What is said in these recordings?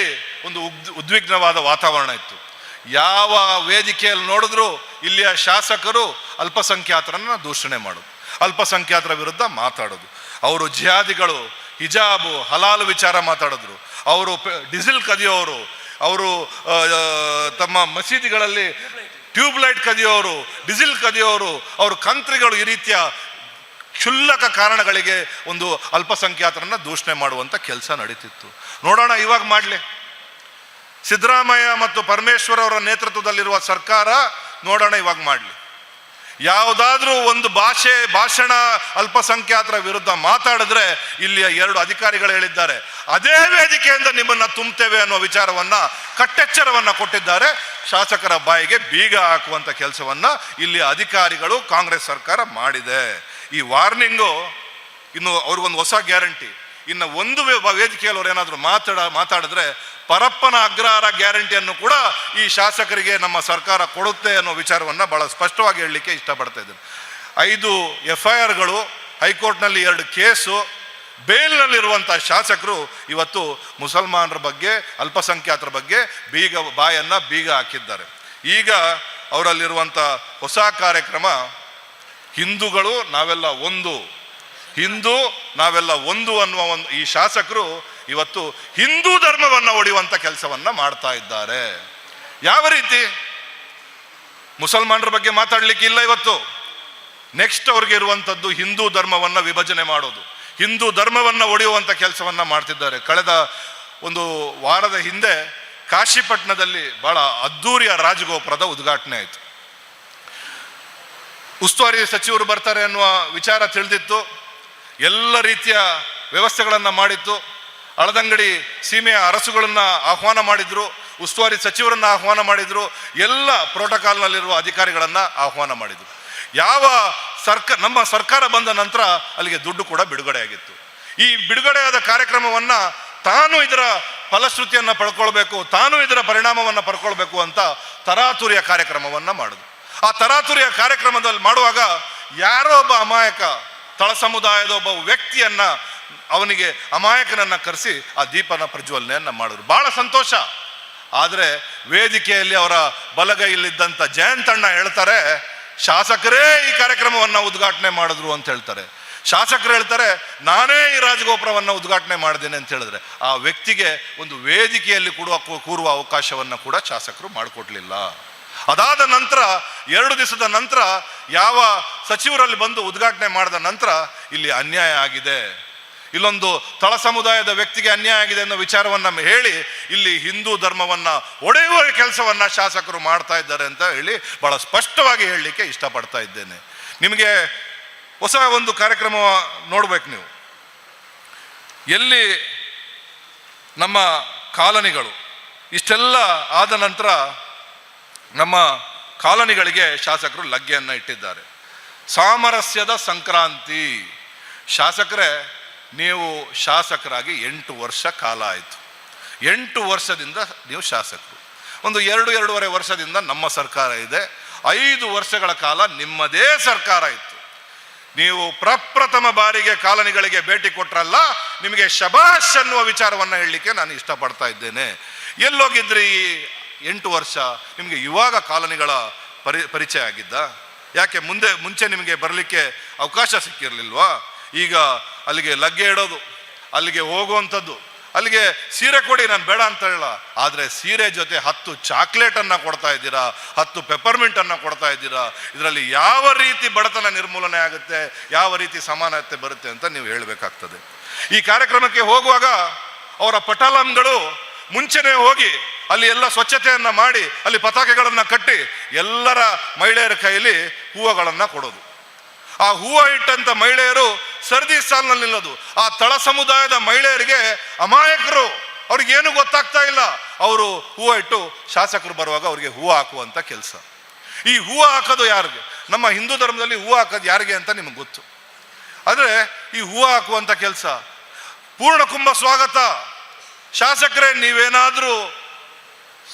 ವೇದಿಕೆಯಲ್ಲಿ ಒಂದು ಉದ್, ಉದ್ವಿಗ್ನವಾದ ವಾತಾವರಣ ಇತ್ತು. ಯಾವ ವೇದಿಕೆಯಲ್ಲಿ ನೋಡಿದ್ರು ಇಲ್ಲಿಯ ಶಾಸಕರು ಅಲ್ಪಸಂಖ್ಯಾತರನ್ನ ದೂಷಣೆ ಮಾಡೋದು, ಅಲ್ಪಸಂಖ್ಯಾತರ ವಿರುದ್ಧ ಮಾತಾಡೋದು. ಅವರು ಜಿಹಾದಿಗಳು, ಹಿಜಾಬು, ಹಲಾಲು ವಿಚಾರ ಮಾತಾಡಿದ್ರು. ಅವರು ಡೀಸೆಲ್ ಕದಿಯೋರು, ಅವರು ತಮ್ಮ ಮಸೀದಿಗಳಲ್ಲಿ ಟ್ಯೂಬ್ ಲೈಟ್ ಕದಿಯೋರು, ಡೀಸೆಲ್ ಕದಿಯೋರು, ಅವರು ಕಂತ್ರಿಗಳು ಈ ರೀತಿಯ ಕ್ಷುಲ್ಲಕ ಕಾರಣಗಳಿಗೆ ಒಂದು ಅಲ್ಪಸಂಖ್ಯಾತರನ್ನು ದೂಷಣೆ ಮಾಡುವಂಥ ಕೆಲಸ ನಡೀತಿತ್ತು. ನೋಡೋಣ ಇವಾಗ ಮಾಡಲಿ. ಸಿದ್ದರಾಮಯ್ಯ ಮತ್ತು ಪರಮೇಶ್ವರ್ ಅವರ ನೇತೃತ್ವದಲ್ಲಿರುವ ಸರ್ಕಾರ ನೋಡೋಣ ಇವಾಗ ಮಾಡಲಿ. ಯಾವುದಾದ್ರೂ ಒಂದು ಭಾಷೆ, ಭಾಷಣ ಅಲ್ಪಸಂಖ್ಯಾತರ ವಿರುದ್ಧ ಮಾತಾಡಿದ್ರೆ ಇಲ್ಲಿಯ ಎರಡು ಅಧಿಕಾರಿಗಳು ಹೇಳಿದ್ದಾರೆ. ಅದೇ ವೇದಿಕೆಯಿಂದ ನಿಮ್ಮನ್ನು ತುಂಬುತ್ತೇವೆ ಅನ್ನುವ ವಿಚಾರವನ್ನ, ಕಟ್ಟೆಚ್ಚರವನ್ನ ಕೊಟ್ಟಿದ್ದಾರೆ. ಶಾಸಕರ ಬಾಯಿಗೆ ಬೀಗ ಹಾಕುವಂಥ ಕೆಲಸವನ್ನ ಇಲ್ಲಿ ಅಧಿಕಾರಿಗಳು ಕಾಂಗ್ರೆಸ್ ಸರ್ಕಾರ ಮಾಡಿದೆ. ಈ ವಾರ್ನಿಂಗು ಇನ್ನು ಅವ್ರಿಗೊಂದು ಹೊಸ ಗ್ಯಾರಂಟಿ. ಇನ್ನು ಒಂದು ವೇದಿಕೆಯಲ್ಲಿ ಅವ್ರು ಏನಾದರೂ ಮಾತಾಡ ಮಾತಾಡಿದ್ರೆ ಪರಪ್ಪನ ಅಗ್ರಹಾರ ಗ್ಯಾರಂಟಿಯನ್ನು ಕೂಡ ಈ ಶಾಸಕರಿಗೆ ನಮ್ಮ ಸರ್ಕಾರ ಕೊಡುತ್ತೆ ಅನ್ನೋ ವಿಚಾರವನ್ನು ಬಹಳ ಸ್ಪಷ್ಟವಾಗಿ ಹೇಳಲಿಕ್ಕೆ ಇಷ್ಟಪಡ್ತಾ ಇದ್ದೇನೆ. ಐದು ಎಫ್ ಐ ಆರ್ಗಳು ಹೈಕೋರ್ಟ್ನಲ್ಲಿ ಎರಡು ಕೇಸು ಬೇಲ್ನಲ್ಲಿರುವಂಥ ಶಾಸಕರು ಇವತ್ತು ಮುಸಲ್ಮಾನರ ಬಗ್ಗೆ, ಅಲ್ಪಸಂಖ್ಯಾತರ ಬಗ್ಗೆ ಬೀಗ ಬಾಯನ್ನು ಬೀಗ ಹಾಕಿದ್ದಾರೆ. ಈಗ ಅವರಲ್ಲಿರುವಂಥ ಹೊಸ ಕಾರ್ಯಕ್ರಮ ಹಿಂದೂಗಳು ನಾವೆಲ್ಲ ಒಂದು. ಹಿಂದೂ ನಾವೆಲ್ಲ ಒಂದು ಅನ್ನುವ ಒಂದು, ಈ ಶಾಸಕರು ಇವತ್ತು ಹಿಂದೂ ಧರ್ಮವನ್ನು ಒಡೆಯುವಂಥ ಕೆಲಸವನ್ನ ಮಾಡ್ತಾ ಇದ್ದಾರೆ. ಯಾವ ರೀತಿ? ಮುಸಲ್ಮಾನರ ಬಗ್ಗೆ ಮಾತಾಡ್ಲಿಕ್ಕೆ ಇಲ್ಲ ಇವತ್ತು. ನೆಕ್ಸ್ಟ್ ಅವ್ರಿಗೆ ಇರುವಂಥದ್ದು ಹಿಂದೂ ಧರ್ಮವನ್ನು ವಿಭಜನೆ ಮಾಡೋದು. ಹಿಂದೂ ಧರ್ಮವನ್ನು ಒಡೆಯುವಂಥ ಕೆಲಸವನ್ನ ಮಾಡ್ತಿದ್ದಾರೆ. ಕಳೆದ ಒಂದು ವಾರದ ಹಿಂದೆ ಕಾಶಿಪಟ್ಟಣದಲ್ಲಿ ಬಹಳ ಅದ್ದೂರಿಯ ರಾಜಗೋಪುರದ ಉದ್ಘಾಟನೆ ಆಯಿತು. ಉಸ್ತುವಾರಿ ಸಚಿವರು ಬರ್ತಾರೆ ಅನ್ನುವ ವಿಚಾರ ತಿಳಿದಿತ್ತು. ಎಲ್ಲ ರೀತಿಯ ವ್ಯವಸ್ಥೆಗಳನ್ನು ಮಾಡಿತ್ತು. ಹಳದಂಗಡಿ ಸೀಮೆಯ ಅರಸುಗಳನ್ನು ಆಹ್ವಾನ ಮಾಡಿದರು. ಉಸ್ತುವಾರಿ ಸಚಿವರನ್ನು ಆಹ್ವಾನ ಮಾಡಿದರು. ಎಲ್ಲ ಪ್ರೋಟೋಕಾಲ್ನಲ್ಲಿರುವ ಅಧಿಕಾರಿಗಳನ್ನು ಆಹ್ವಾನ ಮಾಡಿದರು. ಯಾವ ಸರ್ಕ, ನಮ್ಮ ಸರ್ಕಾರ ಬಂದ ನಂತರ ಅಲ್ಲಿಗೆ ದುಡ್ಡು ಕೂಡ ಬಿಡುಗಡೆಯಾಗಿತ್ತು ಈ ಬಿಡುಗಡೆಯಾದ ಕಾರ್ಯಕ್ರಮವನ್ನು ತಾನು ಇದರ ಫಲಶ್ರುತಿಯನ್ನು ಪಡ್ಕೊಳ್ಬೇಕು, ತಾನು ಇದರ ಪರಿಣಾಮವನ್ನು ಪಡ್ಕೊಳ್ಬೇಕು ಅಂತ ತರಾತುರಿಯ ಕಾರ್ಯಕ್ರಮವನ್ನು ಮಾಡುದು. ಆ ತರಾತುರಿಯ ಕಾರ್ಯಕ್ರಮದಲ್ಲಿ ಮಾಡುವಾಗ ಯಾರೋ ಒಬ್ಬ ಅಮಾಯಕ, ತಳ ಸಮುದಾಯದ ಒಬ್ಬ ವ್ಯಕ್ತಿಯನ್ನ, ಅವನಿಗೆ ಅಮಾಯಕನನ್ನ ಕರೆಸಿ ಆ ದೀಪನ ಪ್ರಜ್ವಲನೆಯನ್ನ ಮಾಡಿದ್ರು. ಬಹಳ ಸಂತೋಷ. ಆದರೆ ವೇದಿಕೆಯಲ್ಲಿ ಅವರ ಬಲಗೈಯಲ್ಲಿದ್ದಂಥ ಜಯಂತಣ್ಣ ಹೇಳ್ತಾರೆ, ಶಾಸಕರೇ ಈ ಕಾರ್ಯಕ್ರಮವನ್ನು ಉದ್ಘಾಟನೆ ಮಾಡಿದ್ರು ಅಂತ ಹೇಳ್ತಾರೆ. ಶಾಸಕರು ಹೇಳ್ತಾರೆ, ನಾನೇ ಈ ರಾಜಗೋಪುರವನ್ನು ಉದ್ಘಾಟನೆ ಮಾಡಿದ್ದೇನೆ ಅಂತ ಹೇಳಿದ್ರೆ, ಆ ವ್ಯಕ್ತಿಗೆ ಒಂದು ವೇದಿಕೆಯಲ್ಲಿ ಕೂಡ ಕೂರುವ ಅವಕಾಶವನ್ನು ಕೂಡ ಶಾಸಕರು ಮಾಡಿಕೊಡ್ಲಿಲ್ಲ. ಅದಾದ ನಂತರ, ಎರಡು ದಿವಸದ ನಂತರ ಯಾವ ಸಚಿವರಲ್ಲಿ ಬಂದು ಉದ್ಘಾಟನೆ ಮಾಡಿದ ನಂತರ ಇಲ್ಲಿ ಅನ್ಯಾಯ ಆಗಿದೆ. ಇಲ್ಲೊಂದು ತಳ ಸಮುದಾಯದ ವ್ಯಕ್ತಿಗೆ ಅನ್ಯಾಯ ಆಗಿದೆ ಅನ್ನೋ ವಿಚಾರವನ್ನ ಹೇಳಿ ಇಲ್ಲಿ ಹಿಂದೂ ಧರ್ಮವನ್ನ ಒಡೆಯುವ ಕೆಲಸವನ್ನ ಶಾಸಕರು ಮಾಡ್ತಾ ಇದ್ದಾರೆ ಅಂತ ಹೇಳಿ ಬಹಳ ಸ್ಪಷ್ಟವಾಗಿ ಹೇಳಲಿಕ್ಕೆ ಇಷ್ಟಪಡ್ತಾ ಇದ್ದೇನೆ. ನಿಮಗೆ ಹೊಸ ಒಂದು ಕಾರ್ಯಕ್ರಮ ನೋಡ್ಬೇಕು ನೀವು. ಎಲ್ಲಿ ನಮ್ಮ ಕಾಲನಿಗಳು ಇಷ್ಟೆಲ್ಲ ಆದ ನಂತರ ನಮ್ಮ ಕಾಲನಿಗಳಿಗೆ ಶಾಸಕರು ಲಗ್ಗೆಯನ್ನು ಇಟ್ಟಿದ್ದಾರೆ. ಸಾಮರಸ್ಯದ ಸಂಕ್ರಾಂತಿ. ಶಾಸಕರೇ, ನೀವು ಶಾಸಕರಾಗಿ ಎಂಟು ವರ್ಷ ಕಾಲ ಆಯಿತು. ಎಂಟು ವರ್ಷದಿಂದ ನೀವು ಶಾಸಕರು. ಒಂದು ಎರಡು, ಎರಡೂವರೆ ವರ್ಷದಿಂದ ನಮ್ಮ ಸರ್ಕಾರ ಇದೆ. ಐದು ವರ್ಷಗಳ ಕಾಲ ನಿಮ್ಮದೇ ಸರ್ಕಾರ ಇತ್ತು. ನೀವು ಪ್ರಪ್ರಥಮ ಬಾರಿಗೆ ಕಾಲನಿಗಳಿಗೆ ಭೇಟಿ ಕೊಟ್ರಲ್ಲ, ನಿಮಗೆ ಶಬಾಷ್ ಅನ್ನುವ ವಿಚಾರವನ್ನು ಹೇಳಲಿಕ್ಕೆ ನಾನು ಇಷ್ಟಪಡ್ತಾ ಇದ್ದೇನೆ. ಎಲ್ಲೋಗಿದ್ರಿ ಎಂಟು ವರ್ಷ ನಿಮಗೆ ಇವಾಗ ಕಾಲನಿಗಳ ಪರಿ, ಪರಿಚಯ ಆಗಿದ್ದ? ಯಾಕೆ ಮುಂದೆ, ಮುಂಚೆ ನಿಮಗೆ ಬರಲಿಕ್ಕೆ ಅವಕಾಶ ಸಿಕ್ಕಿರಲಿಲ್ವಾ? ಈಗ ಅಲ್ಲಿಗೆ ಲಗ್ಗೆ ಇಡೋದು, ಅಲ್ಲಿಗೆ ಹೋಗುವಂಥದ್ದು, ಅಲ್ಲಿಗೆ ಸೀರೆ ಕೊಡಿ, ನಾನು ಬೇಡ ಅಂತ ಹೇಳ. ಆದರೆ ಸೀರೆ ಜೊತೆ ಹತ್ತು ಚಾಕ್ಲೇಟನ್ನು ಕೊಡ್ತಾ ಇದ್ದೀರಾ? ಹತ್ತು ಪೆಪರ್ಮಿಂಟನ್ನು ಕೊಡ್ತಾ ಇದ್ದೀರಾ? ಇದರಲ್ಲಿ ಯಾವ ರೀತಿ ಬಡತನ ನಿರ್ಮೂಲನೆ ಆಗುತ್ತೆ? ಯಾವ ರೀತಿ ಸಮಾನತೆ ಬರುತ್ತೆ ಅಂತ ನೀವು ಹೇಳಬೇಕಾಗ್ತದೆ. ಈ ಕಾರ್ಯಕ್ರಮಕ್ಕೆ ಹೋಗುವಾಗ ಅವರ ಪಟಾಲಂಗಳು ಮುಂಚೆನೆ ಹೋಗಿ ಅಲ್ಲಿ ಎಲ್ಲ ಸ್ವಚ್ಛತೆಯನ್ನ ಮಾಡಿ, ಅಲ್ಲಿ ಪತಾಕೆಗಳನ್ನು ಕಟ್ಟಿ ಎಲ್ಲರ ಮಹಿಳೆಯರ ಕೈಯಲ್ಲಿ ಹೂವುಗಳನ್ನು ಕೊಡೋದು. ಆ ಹೂವು ಇಟ್ಟಂತ ಮಹಿಳೆಯರು ಸರದಿ ಸಾಲಿನಲ್ಲಿ ನಿಲ್ಲೋದು ಆ ತಳ ಸಮುದಾಯದ ಮಹಿಳೆಯರಿಗೆ ಅಮಾಯಕರು. ಅವ್ರಿಗೆ ಏನು ಗೊತ್ತಾಗ್ತಾ ಇಲ್ಲ. ಅವರು ಹೂವು ಇಟ್ಟು ಶಾಸಕರು ಬರುವಾಗ ಅವರಿಗೆ ಹೂವು ಹಾಕುವಂತ ಕೆಲಸ. ಈ ಹೂವು ಹಾಕೋದು ಯಾರಿಗೆ? ನಮ್ಮ ಹಿಂದೂ ಧರ್ಮದಲ್ಲಿ ಹೂವು ಹಾಕೋದು ಯಾರಿಗೆ ಅಂತ ನಿಮಗೆ ಗೊತ್ತು. ಆದರೆ ಈ ಹೂವು ಹಾಕುವಂತ ಕೆಲಸ ಪೂರ್ಣ ಕುಂಭ ಸ್ವಾಗತ. ಶಾಸಕರೇ, ನೀವೇನಾದರೂ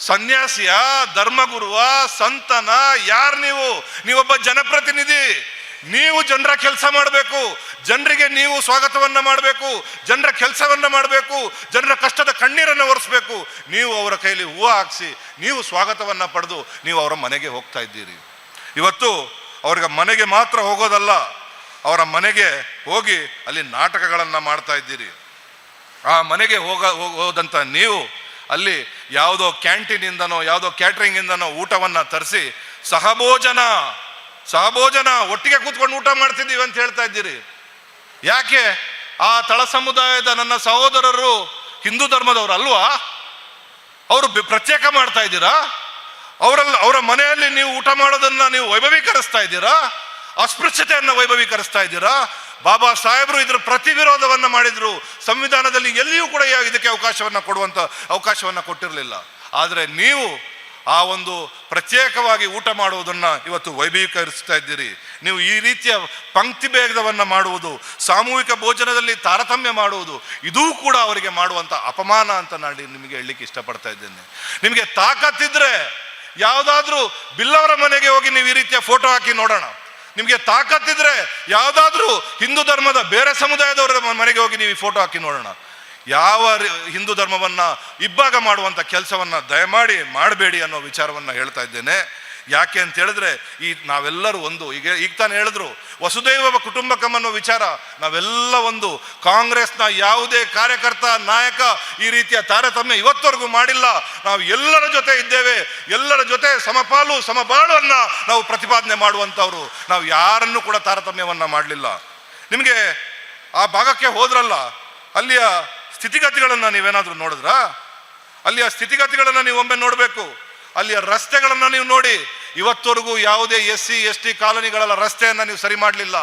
ಸನ್ಯಾಸಿಯ, ಧರ್ಮಗುರುವ, ಸಂತನ, ಯಾರು ನೀವು? ನೀವೊಬ್ಬ ಜನಪ್ರತಿನಿಧಿ. ನೀವು ಜನರ ಕೆಲಸ ಮಾಡಬೇಕು. ಜನರಿಗೆ ನೀವು ಸ್ವಾಗತವನ್ನು ಮಾಡಬೇಕು. ಜನರ ಕೆಲಸವನ್ನು ಮಾಡಬೇಕು. ಜನರ ಕಷ್ಟದ ಕಣ್ಣೀರನ್ನು ಒರೆಸ್ಬೇಕು. ನೀವು ಅವರ ಕೈಲಿ ಹೂವು ಹಾಕಿಸಿ, ನೀವು ಸ್ವಾಗತವನ್ನು ಪಡೆದು ನೀವು ಅವರ ಮನೆಗೆ ಹೋಗ್ತಾ ಇದ್ದೀರಿ. ಇವತ್ತು ಅವ್ರಿಗೆ ಮನೆಗೆ ಮಾತ್ರ ಹೋಗೋದಲ್ಲ, ಅವರ ಮನೆಗೆ ಹೋಗಿ ಅಲ್ಲಿ ನಾಟಕಗಳನ್ನು ಮಾಡ್ತಾ ಇದ್ದೀರಿ. ಆ ಮನೆಗೆ ಹೋಗ ಹೋದಂಥ ನೀವು ಅಲ್ಲಿ ಯಾವುದೋ ಕ್ಯಾಂಟೀನಿಂದನೋ, ಯಾವುದೋ ಕ್ಯಾಟ್ರಿಂಗಿಂದನೋ ಊಟವನ್ನು ತರಿಸಿ ಸಹಭೋಜನ ಸಹಭೋಜನ ಒಟ್ಟಿಗೆ ಕೂತ್ಕೊಂಡು ಊಟ ಮಾಡ್ತಿದ್ದೀವಿ ಅಂತ ಹೇಳ್ತಾ ಇದ್ದೀರಿ. ಯಾಕೆ? ಆ ತಳ ಸಮುದಾಯದ ನನ್ನ ಸಹೋದರರು ಹಿಂದೂ ಧರ್ಮದವರು ಅಲ್ವಾ? ಅವರು ಪ್ರತ್ಯೇಕ ಮಾಡ್ತಾ ಇದ್ದೀರಾ? ಅವರಲ್ಲಿ ಅವರ ಮನೆಯಲ್ಲಿ ನೀವು ಊಟ ಮಾಡೋದನ್ನ ನೀವು ವೈಭವೀಕರಿಸ್ತಾ ಇದ್ದೀರಾ? ಅಸ್ಪೃಶ್ಯತೆಯನ್ನು ವೈಭವೀಕರಿಸ್ತಾ ಇದ್ದೀರಾ? ಬಾಬಾ ಸಾಹೇಬರು ಇದರ ಪ್ರತಿ ವಿರೋಧವನ್ನು ಮಾಡಿದ್ರು. ಸಂವಿಧಾನದಲ್ಲಿ ಎಲ್ಲಿಯೂ ಕೂಡ ಇದಕ್ಕೆ ಅವಕಾಶವನ್ನು ಕೊಡುವಂಥ ಅವಕಾಶವನ್ನು ಕೊಟ್ಟಿರಲಿಲ್ಲ. ಆದರೆ ನೀವು ಆ ಒಂದು ಪ್ರತ್ಯೇಕವಾಗಿ ಊಟ ಮಾಡುವುದನ್ನು ಇವತ್ತು ವೈಭವೀಕರಿಸ್ತಾ ಇದ್ದೀರಿ. ನೀವು ಈ ರೀತಿಯ ಪಂಕ್ತಿ ಭೇದವನ್ನು ಮಾಡುವುದು, ಸಾಮೂಹಿಕ ಭೋಜನದಲ್ಲಿ ತಾರತಮ್ಯ ಮಾಡುವುದು, ಇದೂ ಕೂಡ ಅವರಿಗೆ ಮಾಡುವಂಥ ಅಪಮಾನ ಅಂತ ನಾನು ನಿಮಗೆ ಹೇಳಲಿಕ್ಕೆ ಇಷ್ಟಪಡ್ತಾ ಇದ್ದೇನೆ. ನಿಮಗೆ ತಾಕತ್ತಿದ್ರೆ ಯಾವುದಾದ್ರೂ ಬಿಲ್ಲವರ ಮನೆಗೆ ಹೋಗಿ ನೀವು ಈ ರೀತಿಯ ಫೋಟೋ ಹಾಕಿ ನೋಡೋಣ. ನಿಮಗೆ ತಾಕತ್ತಿದ್ರೆ ಯಾವುದಾದ್ರೂ ಹಿಂದೂ ಧರ್ಮದ ಬೇರೆ ಸಮುದಾಯದವರ ಮನೆಗೆ ಹೋಗಿ ನೀವು ಈ ಫೋಟೋ ಹಾಕಿ ನೋಡೋಣ. ಯಾವ ಹಿಂದೂ ಧರ್ಮವನ್ನು ಇಬ್ಬಾಗ ಮಾಡುವಂಥ ಕೆಲಸವನ್ನು ದಯಮಾಡಿ ಮಾಡಬೇಡಿ ಅನ್ನೋ ವಿಚಾರವನ್ನು ಹೇಳ್ತಾ ಇದ್ದೇನೆ. ಯಾಕೆ ಅಂತ ಹೇಳಿದ್ರೆ, ಈ ನಾವೆಲ್ಲರೂ ಒಂದು, ಈಗ ಈಗ ತಾನೆ ಹೇಳಿದ್ರು, ವಸುದೈವ ಕುಟುಂಬಕಂ ಅನ್ನೋ ವಿಚಾರ, ನಾವೆಲ್ಲ ಒಂದು ಕಾಂಗ್ರೆಸ್ನ ಯಾವುದೇ ಕಾರ್ಯಕರ್ತ, ನಾಯಕ ಈ ರೀತಿಯ ತಾರತಮ್ಯ ಇವತ್ತವರೆಗೂ ಮಾಡಿಲ್ಲ. ನಾವು ಎಲ್ಲರ ಜೊತೆ ಇದ್ದೇವೆ, ಎಲ್ಲರ ಜೊತೆ ಸಮಪಾಲು, ಸಮಬಾಳುವನ್ನ ನಾವು ಪ್ರತಿಪಾದನೆ ಮಾಡುವಂಥವ್ರು. ನಾವು ಯಾರನ್ನು ಕೂಡ ತಾರತಮ್ಯವನ್ನ ಮಾಡಲಿಲ್ಲ. ನಿಮಗೆ ಆ ಭಾಗಕ್ಕೆ ಹೋದ್ರಲ್ಲ, ಅಲ್ಲಿಯ ಸ್ಥಿತಿಗತಿಗಳನ್ನು ನೀವೇನಾದರೂ ನೋಡಿದ್ರಾ? ಅಲ್ಲಿಯ ಸ್ಥಿತಿಗತಿಗಳನ್ನು ನೀವು ಒಮ್ಮೆ ನೋಡಬೇಕು. ಅಲ್ಲಿಯ ರಸ್ತೆಗಳನ್ನು ನೀವು ನೋಡಿ. ಇವತ್ತವರೆಗೂ ಯಾವುದೇ ಎಸ್ ಸಿ ಎಸ್ ಟಿ ಕಾಲೋನಿಗಳ ರಸ್ತೆಯನ್ನು ನೀವು ಸರಿ ಮಾಡಲಿಲ್ಲ.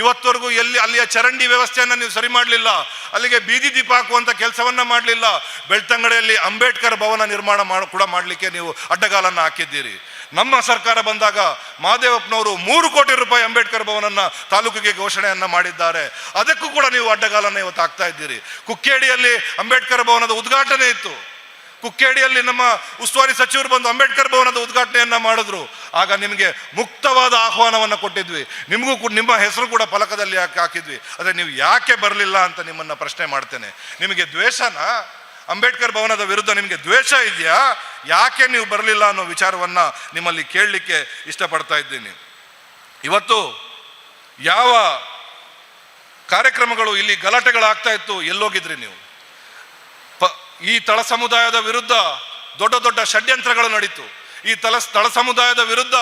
ಇವತ್ತವರೆಗೂ ಎಲ್ಲಿ, ಅಲ್ಲಿಯ ಚರಂಡಿ ವ್ಯವಸ್ಥೆಯನ್ನು ನೀವು ಸರಿ ಮಾಡಲಿಲ್ಲ. ಅಲ್ಲಿಗೆ ಬೀದಿ ದೀಪ ಹಾಕುವಂಥ ಕೆಲಸವನ್ನು ಮಾಡಲಿಲ್ಲ. ಬೆಳ್ತಂಗಡಿಯಲ್ಲಿ ಅಂಬೇಡ್ಕರ್ ಭವನ ನಿರ್ಮಾಣ ಮಾಡಿ, ಕೂಡ ಮಾಡಲಿಕ್ಕೆ ನೀವು ಅಡ್ಡಗಾಲನ್ನು ಹಾಕಿದ್ದೀರಿ. ನಮ್ಮ ಸರ್ಕಾರ ಬಂದಾಗ ಮಹಾದೇವಪ್ಪನವರು ಮೂರು ಕೋಟಿ ರೂಪಾಯಿ ಅಂಬೇಡ್ಕರ್ ಭವನನ್ನ ತಾಲೂಕಿಗೆ ಘೋಷಣೆಯನ್ನು ಮಾಡಿದ್ದಾರೆ. ಅದಕ್ಕೂ ಕೂಡ ನೀವು ಅಡ್ಡಗಾಲನ್ನ ಇವತ್ತು ಹಾಕ್ತಾ ಇದ್ದೀರಿ. ಕುಕ್ಕೇಡಿಯಲ್ಲಿ ಅಂಬೇಡ್ಕರ್ ಭವನದ ಉದ್ಘಾಟನೆ ಇತ್ತು. ಕುಕ್ಕೇಡಿಯಲ್ಲಿ ನಮ್ಮ ಉಸ್ತುವಾರಿ ಸಚಿವರು ಬಂದು ಅಂಬೇಡ್ಕರ್ ಭವನದ ಉದ್ಘಾಟನೆಯನ್ನ ಮಾಡಿದ್ರು. ಆಗ ನಿಮಗೆ ಮುಕ್ತವಾದ ಆಹ್ವಾನವನ್ನು ಕೊಟ್ಟಿದ್ವಿ. ನಿಮಗೂ ಕೂಡ, ನಿಮ್ಮ ಹೆಸರು ಕೂಡ ಫಲಕದಲ್ಲಿ ಯಾಕೆ ಹಾಕಿದ್ವಿ. ಆದರೆ ನೀವು ಯಾಕೆ ಬರಲಿಲ್ಲ ಅಂತ ನಿಮ್ಮನ್ನ ಪ್ರಶ್ನೆ ಮಾಡ್ತೇನೆ. ನಿಮಗೆ ದ್ವೇಷನ? ಅಂಬೇಡ್ಕರ್ ಭವನದ ವಿರುದ್ಧ ನಿಮಗೆ ದ್ವೇಷ ಇದೆಯಾ? ಯಾಕೆ ನೀವು ಬರಲಿಲ್ಲ ಅನ್ನೋ ವಿಚಾರವನ್ನ ನಿಮ್ಮಲ್ಲಿ ಕೇಳಲಿಕ್ಕೆ ಇಷ್ಟಪಡ್ತಾ ಇದ್ದೀನಿ. ಇವತ್ತು ಯಾವ ಕಾರ್ಯಕ್ರಮಗಳು ಇಲ್ಲಿ ಗಲಾಟೆಗಳಾಗ್ತಾ ಇತ್ತು, ಎಲ್ಲೋಗಿದ್ರಿ ನೀವು? ಈ ತಳ ಸಮುದಾಯದ ವಿರುದ್ಧ ದೊಡ್ಡ ದೊಡ್ಡ ಷಡ್ಯಂತ್ರಗಳು ನಡೀತು. ಈ ತಳ ತಳ ಸಮುದಾಯದ ವಿರುದ್ಧ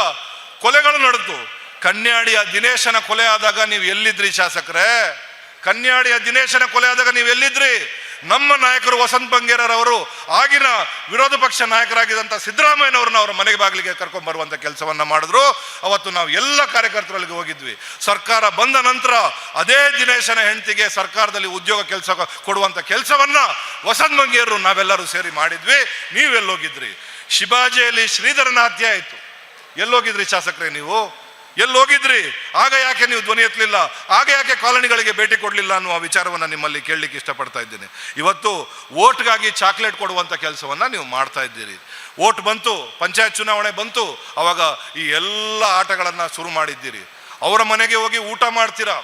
ಕೊಲೆಗಳು ನಡೆದು. ಕನ್ಯಾಡಿಯ ದಿನೇಶನ ಕೊಲೆ ಆದಾಗ ನೀವು ಎಲ್ಲಿದ್ರಿ ಶಾಸಕರೇ? ಕನ್ಯಾಡಿಯ ದಿನೇಶನ ಕೊಲೆ ಆದಾಗ ನೀವು ಎಲ್ಲಿದ್ರಿ? ನಮ್ಮ ನಾಯಕರು ವಸಂತ್ ಬಂಗೇರರವರು ಆಗಿನ ವಿರೋಧ ಪಕ್ಷ ನಾಯಕರಾಗಿದ್ದಂಥ ಸಿದ್ದರಾಮಯ್ಯನವ್ರನ್ನ ಅವರ ಮನೆಗೆ ಬಾಗಿಲಿಗೆ ಕರ್ಕೊಂಡು ಬರುವಂಥ ಕೆಲಸವನ್ನು ಮಾಡಿದ್ರು. ಅವತ್ತು ನಾವು ಎಲ್ಲ ಕಾರ್ಯಕರ್ತರೊಳಗೆ ಹೋಗಿದ್ವಿ. ಸರ್ಕಾರ ಬಂದ ನಂತರ ಅದೇ ದಿನೇಶನ ಹೆಂಡತಿಗೆ ಸರ್ಕಾರದಲ್ಲಿ ಉದ್ಯೋಗ ಕೆಲಸ ಕೊಡುವಂಥ ಕೆಲಸವನ್ನು ವಸಂತ್ ಬಂಗೇರರು ನಾವೆಲ್ಲರೂ ಸೇರಿ ಮಾಡಿದ್ವಿ. ನೀವೆಲ್ಲೋಗಿದ್ರಿ. ಶಿವಾಜಿಯಲ್ಲಿ ಶ್ರೀಧರನ ಹತ್ಯೆ ಆಯಿತು. ಎಲ್ಲೋಗಿದ್ರಿ ಶಾಸಕರೇ ನೀವು? ಎಲ್ಲೋಗಿದ್ರಿ ಆಗ ಯಾಕೆ ನೀವು ಧ್ವನಿ ಎತ್ತಲಿಲ್ಲ? ಆಗ ಯಾಕೆ ಕಾಲೋನಿಗಳಿಗೆ ಭೇಟಿ ಕೊಡಲಿಲ್ಲ ಅನ್ನುವ ವಿಚಾರವನ್ನು ನಿಮ್ಮಲ್ಲಿ ಕೇಳಲಿಕ್ಕೆ ಇಷ್ಟಪಡ್ತಾ ಇದ್ದೀನಿ. ಇವತ್ತು ಓಟ್ಗಾಗಿ ಚಾಕ್ಲೇಟ್ ಕೊಡುವಂಥ ಕೆಲಸವನ್ನು ನೀವು ಮಾಡ್ತಾ ಇದ್ದೀರಿ. ಓಟ್ ಬಂತು, ಪಂಚಾಯತ್ ಚುನಾವಣೆ ಬಂತು, ಅವಾಗ ಈ ಎಲ್ಲ ಆಟಗಳನ್ನು ಶುರು ಮಾಡಿದ್ದೀರಿ. ಅವರ ಮನೆಗೆ ಹೋಗಿ ಊಟ ಮಾಡ್ತೀರಾ?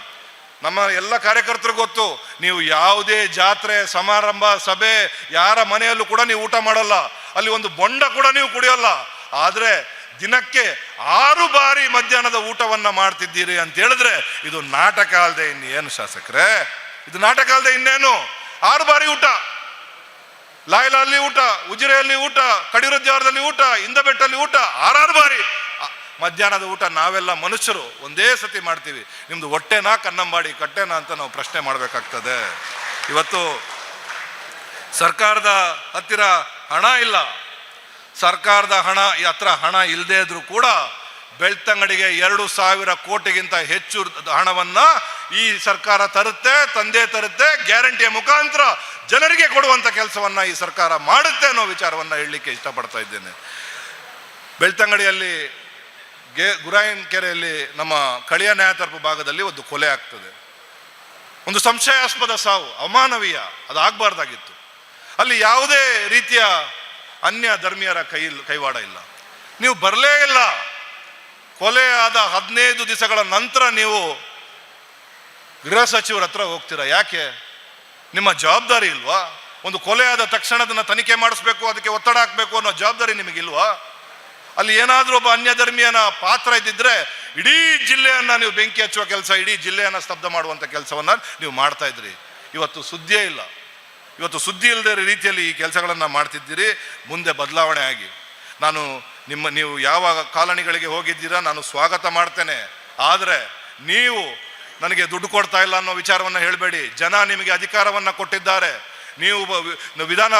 ನಮ್ಮ ಎಲ್ಲ ಕಾರ್ಯಕರ್ತರು ಗೊತ್ತು, ನೀವು ಯಾವುದೇ ಜಾತ್ರೆ, ಸಮಾರಂಭ, ಸಭೆ, ಯಾರ ಮನೆಯಲ್ಲೂ ಕೂಡ ನೀವು ಊಟ ಮಾಡಲ್ಲ. ಅಲ್ಲಿ ಒಂದು ಬೊಂಡ ಕೂಡ ನೀವು ಕುಡಿಯಲ್ಲ. ಆದ್ರೆ ದಿನಕ್ಕೆ ಆರು ಬಾರಿ ಮಧ್ಯಾಹ್ನದ ಊಟವನ್ನ ಮಾಡ್ತಿದ್ದೀರಿ ಅಂತ ಹೇಳಿದ್ರೆ ಇದು ನಾಟಕ ಅಲ್ಲದೆ ಇನ್ನೇನು ಶಾಸಕರೇ? ಇದು ನಾಟಕ ಅಲ್ಲದೆ ಇನ್ನೇನು? ಆರು ಬಾರಿ ಊಟ. ಲಾಯ್ಲಲ್ಲಿ ಊಟ, ಉಜಿರೆಯಲ್ಲಿ ಊಟ ಕಡಿರುದ್ಯಾವರದಲ್ಲಿ ಊಟ, ಇಂದಬೆಟ್ಟಲ್ಲಿ ಊಟ, ಆರಾರು ಬಾರಿ. ಮಧ್ಯಾಹ್ನದ ಊಟ ನಾವೆಲ್ಲ ಮನುಷ್ಯರು ಒಂದೇ ಸತಿ ಮಾಡ್ತೀವಿ. ನಿಮ್ದು ಹೊಟ್ಟೆನಾ ಕನ್ನಂಬಾಡಿ ಕಟ್ಟೆನಾ ಅಂತ ನಾವು ಪ್ರಶ್ನೆ ಮಾಡಬೇಕಾಗ್ತದೆ. ಇವತ್ತು ಸರ್ಕಾರದ ಹತ್ತಿರ ಹಣ ಇಲ್ಲ. ಸರ್ಕಾರದ ಹಣ ಹತ್ರ ಹಣ ಇಲ್ಲದೆ ಇದ್ರೂ ಕೂಡ ಬೆಳ್ತಂಗಡಿಗೆ ಎರಡು ಸಾವಿರ ಕೋಟಿಗಿಂತ ಹೆಚ್ಚು ಹಣವನ್ನ ಈ ಸರ್ಕಾರ ತರುತ್ತೆ, ತಂದೆ ತರುತ್ತೆ, ಗ್ಯಾರಂಟಿಯ ಮುಖಾಂತರ ಜನರಿಗೆ ಕೊಡುವಂತ ಕೆಲಸವನ್ನ ಈ ಸರ್ಕಾರ ಮಾಡುತ್ತೆ ಅನ್ನೋ ವಿಚಾರವನ್ನ ಹೇಳಲಿಕ್ಕೆ ಇಷ್ಟಪಡ್ತಾ ಇದ್ದೇನೆ. ಬೆಳ್ತಂಗಡಿಯಲ್ಲಿ, ಗೆ, ಗುರಾಯನ್ ಕೆರೆಯಲ್ಲಿ ನಮ್ಮ ಕಳಿಯ ನ್ಯಾಯತರ್ಪ ಭಾಗದಲ್ಲಿ ಒಂದು ಕೊಲೆ ಆಗ್ತದೆ. ಒಂದು ಸಂಶಯಾಸ್ಪದ ಸಾವು ಅಮಾನವೀಯ ಅದು ಆಗಬಾರ್ದಾಗಿತ್ತು ಅಲ್ಲಿ ಯಾವುದೇ ರೀತಿಯ ಅನ್ಯ ಧರ್ಮೀಯರ ಕೈ ಕೈವಾಡ ಇಲ್ಲ. ನೀವು ಬರಲೇ ಇಲ್ಲ. ಕೊಲೆ ಆದ ಹದಿನೈದು ದಿವಸಗಳ ನಂತರ ನೀವು ಗೃಹ ಸಚಿವರ ಹತ್ರ ಹೋಗ್ತೀರಾ? ಯಾಕೆ? ನಿಮ್ಮ ಜವಾಬ್ದಾರಿ ಇಲ್ವಾ? ಒಂದು ಕೊಲೆ ಆದ ತಕ್ಷಣ ಅದನ್ನು ತನಿಖೆ ಮಾಡಿಸ್ಬೇಕು, ಅದಕ್ಕೆ ಒತ್ತಡ ಹಾಕಬೇಕು ಅನ್ನೋ ಜವಾಬ್ದಾರಿ ನಿಮಗಿಲ್ವಾ ಅಲ್ಲಿ ಏನಾದರೂ ಒಬ್ಬ ಅನ್ಯ ಧರ್ಮೀಯನ ಪಾತ್ರ ಇದ್ದಿದ್ರೆ ಇಡೀ ಜಿಲ್ಲೆಯನ್ನು ನೀವು ಬೆಂಕಿ ಹಚ್ಚುವ ಕೆಲಸ, ಇಡೀ ಜಿಲ್ಲೆಯನ್ನು ಸ್ತಬ್ಧ ಮಾಡುವಂಥ ಕೆಲಸವನ್ನು ನೀವು ಮಾಡ್ತಾ ಇದ್ರಿ. ಇವತ್ತು ಸುದ್ದಿಯೇ ಇಲ್ಲ. ಇವತ್ತು ಸುದ್ದಿ ಇಲ್ಲದೆ ರೀತಿಯಲ್ಲಿ ಈ ಕೆಲಸಗಳನ್ನು ಮಾಡ್ತಿದ್ದೀರಿ, ಮುಂದೆ ಬದಲಾವಣೆ ಆಗಿ. ನಾನು ನಿಮ್ಮ, ನೀವು ಯಾವ ಕಾಲನಿಗಳಿಗೆ ಹೋಗಿದ್ದೀರಾ, ನಾನು ಸ್ವಾಗತ ಮಾಡ್ತೇನೆ. ಆದರೆ ನೀವು ನನಗೆ ದುಡ್ಡು ಕೊಡ್ತಾ ಇಲ್ಲ ಅನ್ನೋ ವಿಚಾರವನ್ನು ಹೇಳಬೇಡಿ. ಜನ ನಿಮಗೆ ಅಧಿಕಾರವನ್ನು ಕೊಟ್ಟಿದ್ದಾರೆ. ನೀವು ವಿಧಾನ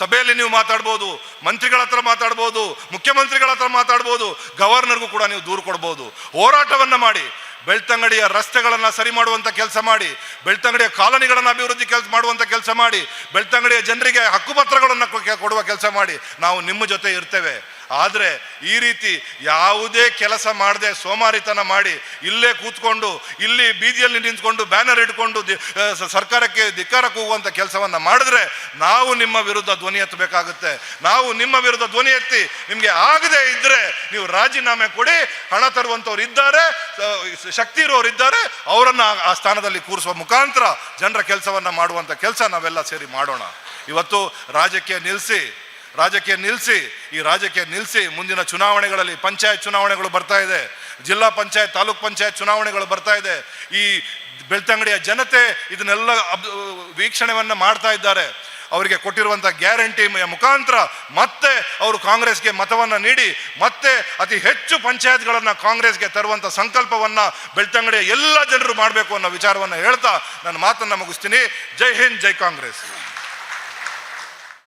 ಸಭೆಯಲ್ಲಿ ನೀವು ಮಾತಾಡ್ಬೋದು, ಮಂತ್ರಿಗಳ ಹತ್ರ ಮಾತಾಡ್ಬೋದು, ಮುಖ್ಯಮಂತ್ರಿಗಳ ಹತ್ರ ಮಾತಾಡ್ಬೋದು, ಗವರ್ನರ್ಗೂ ಕೂಡ ನೀವು ದೂರು ಕೊಡ್ಬೋದು. ಹೋರಾಟವನ್ನು ಮಾಡಿ. ಬೆಳ್ತಂಗಡಿಯ ರಸ್ತೆಗಳನ್ನು ಸರಿ ಮಾಡುವಂಥ ಕೆಲಸ ಮಾಡಿ, ಬೆಳ್ತಂಗಡಿಯ ಕಾಲೋನಿಗಳನ್ನು ಅಭಿವೃದ್ಧಿ ಕೆಲಸ ಮಾಡುವಂಥ ಕೆಲಸ ಮಾಡಿ, ಬೆಳ್ತಂಗಡಿಯ ಜನರಿಗೆ ಹಕ್ಕುಪತ್ರಗಳನ್ನು ಕೊಡುವ ಕೆಲಸ ಮಾಡಿ ನಾವು ನಿಮ್ಮ ಜೊತೆ ಇರ್ತೇವೆ. ಆದರೆ ಈ ರೀತಿ ಯಾವುದೇ ಕೆಲಸ ಮಾಡದೆ ಸೋಮಾರಿತನ ಮಾಡಿ ಇಲ್ಲೇ ಕೂತ್ಕೊಂಡು, ಇಲ್ಲಿ ಬೀದಿಯಲ್ಲಿ ನಿಂತ್ಕೊಂಡು, ಬ್ಯಾನರ್ ಇಟ್ಕೊಂಡು ಸರ್ಕಾರಕ್ಕೆ ಧಿಕ್ಕಾರ ಕೂಗುವಂಥ ಕೆಲಸವನ್ನ ಮಾಡಿದ್ರೆ ನಾವು ನಿಮ್ಮ ವಿರುದ್ಧ ಧ್ವನಿ ಎತ್ತಬೇಕಾಗುತ್ತೆ. ನಾವು ನಿಮ್ಮ ವಿರುದ್ಧ ಧ್ವನಿ ಎತ್ತಿ ನಿಮಗೆ ಆಗದೆ ಇದ್ದರೆ ನೀವು ರಾಜೀನಾಮೆ ಕೊಡಿ, ಹಣ ತರುವಂಥವ್ರು ಇದ್ದಾರೆ ಶಕ್ತಿ ಇರೋರು ಇದ್ದಾರೆ, ಅವರನ್ನು ಆ ಸ್ಥಾನದಲ್ಲಿ ಕೂರಿಸುವ ಮುಖಾಂತರ ಜನರ ಕೆಲಸವನ್ನು ಮಾಡುವಂಥ ಕೆಲಸ ನಾವೆಲ್ಲ ಸೇರಿ ಮಾಡೋಣ. ಇವತ್ತು ರಾಜಕೀಯ ನಿಲ್ಲಿಸಿ ರಾಜಕೀಯ ನಿಲ್ಲಿಸಿ ಈ ರಾಜಕೀಯ ನಿಲ್ಲಿಸಿ ಮುಂದಿನ ಚುನಾವಣೆಗಳಲ್ಲಿ ಪಂಚಾಯತ್ ಚುನಾವಣೆಗಳು ಬರ್ತಾ ಇದೆ. ಜಿಲ್ಲಾ ಪಂಚಾಯತ್, ತಾಲೂಕ್ ಪಂಚಾಯತ್ ಚುನಾವಣೆಗಳು ಬರ್ತಾ ಇದೆ. ಈ ಬೆಳ್ತಂಗಡಿಯ ಜನತೆ ಇದನ್ನೆಲ್ಲ ವೀಕ್ಷಣೆಯನ್ನು ಮಾಡ್ತಾ ಇದ್ದಾರೆ. ಅವರಿಗೆ ಕೊಟ್ಟಿರುವಂಥ ಗ್ಯಾರಂಟಿ ಮುಖಾಂತರ ಮತ್ತೆ ಅವರು ಕಾಂಗ್ರೆಸ್ಗೆ ಮತವನ್ನು ನೀಡಿ, ಮತ್ತೆ ಅತಿ ಹೆಚ್ಚು ಪಂಚಾಯತ್ಗಳನ್ನು ಕಾಂಗ್ರೆಸ್ಗೆ ತರುವಂಥ ಸಂಕಲ್ಪವನ್ನು ಬೆಳ್ತಂಗಡಿಯ ಎಲ್ಲ ಜನರು ಮಾಡಬೇಕು ಅನ್ನೋ ವಿಚಾರವನ್ನು ಹೇಳ್ತಾ ನನ್ನ ಮಾತನ್ನು ಮುಗಿಸ್ತೀನಿ. ಜೈ ಹಿಂದ್, ಜೈ ಕಾಂಗ್ರೆಸ್.